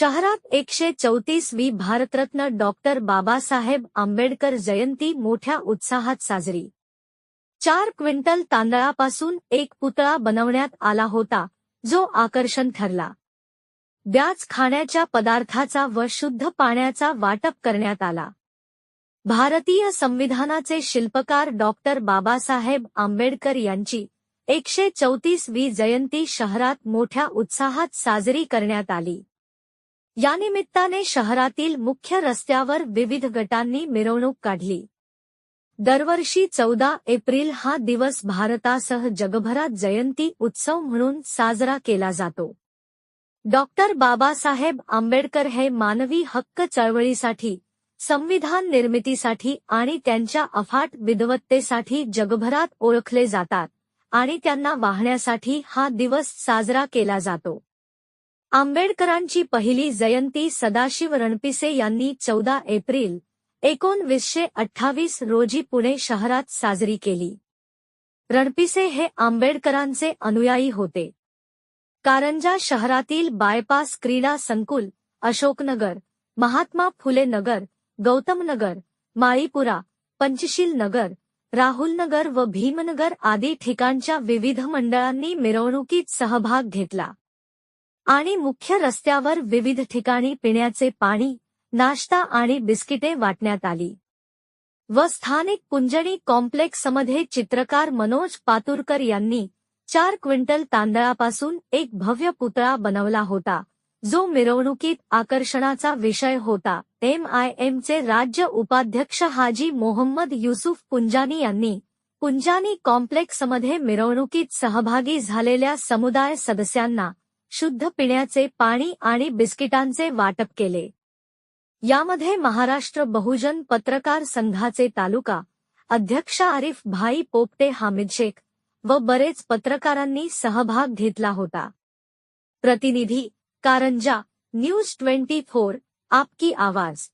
शहरात एकशे चौतीसवी भारतरत्न डॉक्टर बाबासाहेब आंबेडकर जयंती मोठ्या उत्साहात साजरी. चार क्विंटल तांदळापासून एक पुतळा बनवण्यात आला होता जो आकर्षण ठरला. ब्याज खाण्याच्या पदार्थाचा व शुद्ध पाण्याचा वाटप करण्यात आला. भारतीय संविधानाचे शिल्पकार डॉक्टर बाबासाहेब आंबेडकर यांची एकशे चौतीसवी जयंती शहरात मोठ्या उत्साहात साजरी करण्यात आली. यानिमित्ताने शहरातील मुख्य रस्त्यावर विविध गटांनी मिरवणूक काढली. दरवर्षी चौदा एप्रिल हा दिवस भारतासह जगभरात जयंती उत्सव म्हणून साजरा केला जातो. डॉक्टर बाबासाहेब आंबेडकर हे मानवी हक्क चळवळीसाठी संविधान निर्मितीसाठी आणि त्यांच्या अफाट विद्वत्तेसाठी जगभरात ओळखले जातात आणि त्यांना वाहण्यासाठी हा दिवस साजरा केला जातो. आंबेडकरांची पहिली जयंती सदाशिव रणपिसे यांनी चौदा एप्रिल एकोणवीसशे अठ्ठावीस रोजी पुणे शहरात साजरी केली. रणपिसे हे आंबेडकरांचे अनुयायी होते. कारंजा शहरातील बायपास क्रीडा संकुल अशोकनगर महात्मा फुले नगर गौतमनगर माळीपुरा पंचशील नगर राहुलनगर व भीमनगर आदी ठिकाणच्या विविध मंडळांनी मिरवणुकीत सहभाग घेतला. आणि मुख्य रस्त्यावर विविध ठिकाणी पिण्याचे पाणी नाश्ता आणि बिस्किटे वाटण्यात आली. व स्थानिक कुंजणी कॉम्प्लेक्समध्ये चित्रकार मनोज पातुरकर यांनी चार क्विंटल तांदळापासून एक भव्य पुतळा बनवला होता जो मिरवणुकीत आकर्षणाचा विषय होता. एम आय एमचे राज्य उपाध्यक्ष हाजी मोहम्मद युसुफ पुंजानी यांनी पुंजानी कॉम्प्लेक्समध्ये मिरवणुकीत सहभागी झालेल्या समुदाय सदस्यांना शुद्ध पिण्याचे पाणी आणि बिस्किटांचे वाटप केले. यामध्ये महाराष्ट्र बहुजन पत्रकार संघाचे तालुका अध्यक्ष आरिफ भाई पोपटे हामिद शेख व बरेच पत्रकारांनी सहभाग घेतला होता. प्रतिनिधी कारंजा न्यूज ट्वेंटी फोर आपकी आवाज.